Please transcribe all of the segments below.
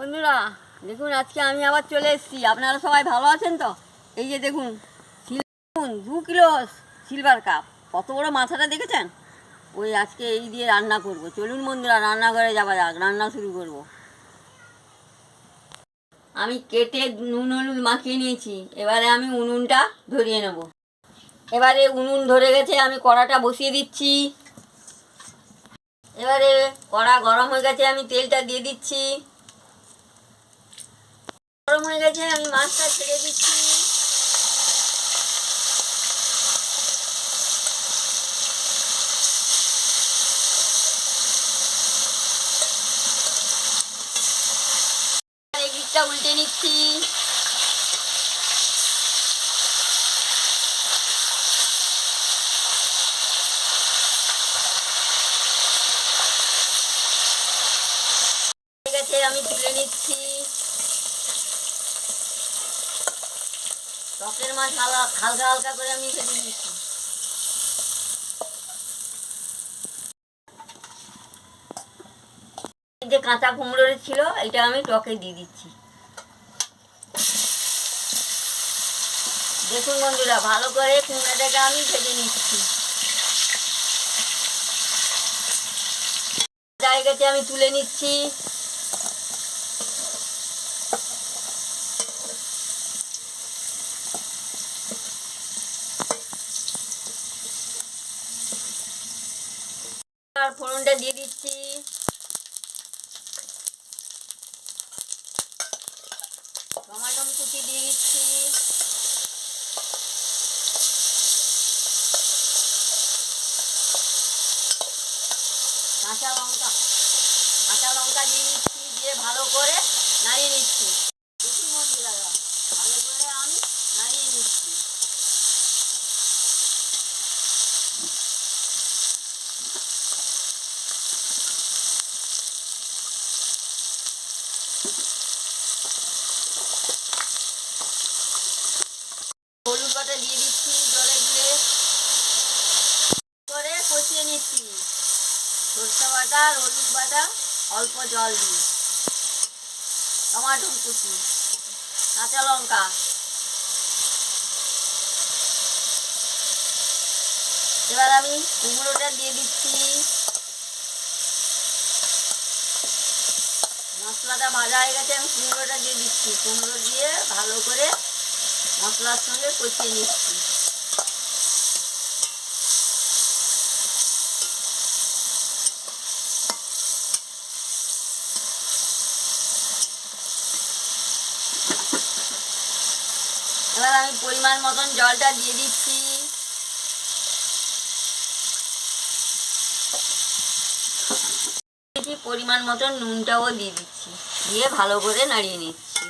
বন্ধুরা, দেখুন আজকে আমি আবার চলে এসেছি। আপনারা সবাই ভালো আছেন তো? এই যে দেখুন দেখুন, দু কিলো সিলভার কাপ। কত বড় মাথাটা দেখেছেন? ওই আজকে এই দিয়ে রান্না করব। চলুন বন্ধুরা, রান্নাঘরে যাওয়া যাক, রান্না শুরু করব। আমি কেটে নুন, হলুদ মাখিয়ে নিয়েছি। এবারে আমি উনুনটা ধরিয়ে নেব। এবারে উনুন ধরে গেছে, আমি কড়াটা বসিয়ে দিচ্ছি। এবারে কড়া গরম হয়ে গেছে, আমি তেলটা দিয়ে দিচ্ছি। গরম হয়ে গেছে আমি মাছটা ছেড়ে দিচ্ছি এই দিকটা উল্টে নিচ্ছি ঠিক আছে আমি তুলে নিচ্ছি টকের মাছ হালকা হালকা করে আমি ভেজে নিচ্ছি যে কাঁচা কুমড়ো ছিল এটা আমি টকে দিয়ে দিচ্ছি। দেখুন বন্ধুরা, ভালো করে কুমড়োটাকে আমি ভেজে নিচ্ছি। জায়গাতে আমি তুলে নিচ্ছি। আর ফোড়নটা দিয়ে দিচ্ছি। টমাটো কুচি দিয়ে দিচ্ছি। কাঁচা লঙ্কা কাঁচা লঙ্কা দিয়ে দিচ্ছি, দিয়ে ভালো করে নাড়িয়ে নিচ্ছি দেখুন বন্ধুরা ভালো করে আমি নাড়িয়ে নিচ্ছি হলুদ বাটা দিয়ে দিচ্ছি জলে দিয়ে করে কষিয়ে নিচ্ছি সরষে বাটা আর হলুদ বাটা, অল্প জল দিয়ে। টমাটো কুচি, কাঁচা লঙ্কা। এবার আমি কুমড়োটা দিয়ে দিচ্ছি। মশলাটা ভাজা হয়ে গেছে, আমি কুমড়োটা দিয়ে দিচ্ছি। কুমড়ো দিয়ে ভালো করে মশলার সঙ্গে কষিয়ে নিচ্ছি। এবার আমি পরিমাণ মতন জলটা দিয়ে দিচ্ছি। পরিমাণ মতন নুনটাও দিয়ে দিচ্ছি। দিয়ে ভালো করে নাড়িয়ে নিচ্ছি।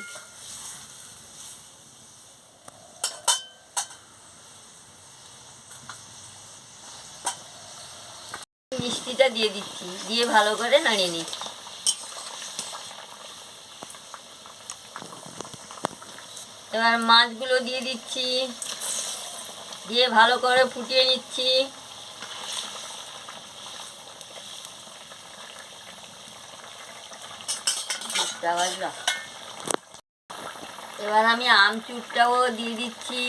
মিষ্টিটা দিয়ে দিচ্ছি। দিয়ে ভালো করে নাড়িয়ে নিচ্ছি। এবার মাছগুলো দিয়ে দিচ্ছি। দিয়ে ভালো করে ফুটিয়ে নিচ্ছি। এবার আমি আমচুরটাও দিয়ে দিচ্ছি।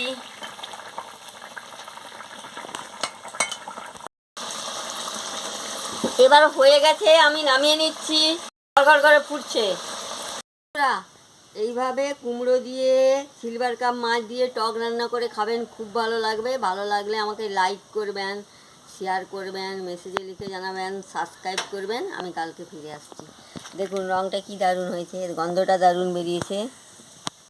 এবার হয়ে গেছে, আমি নামিয়ে নিচ্ছি। গড় করে ফুটছে। এইভাবে কুমড়ো দিয়ে সিলভার কাপ মাছ দিয়ে টক রান্না করে খাবেন, খুব ভালো লাগবে। ভালো লাগলে আমাকে লাইক করবেন শেয়ার করবেন মেসেজে লিখে জানাবেন সাবস্ক্রাইব করবেন। আমি কালকে ফিরে আসছি। দেখুন রঙটা কি দারুণ হয়েছে এর গন্ধটা দারুণ বেরিয়েছে।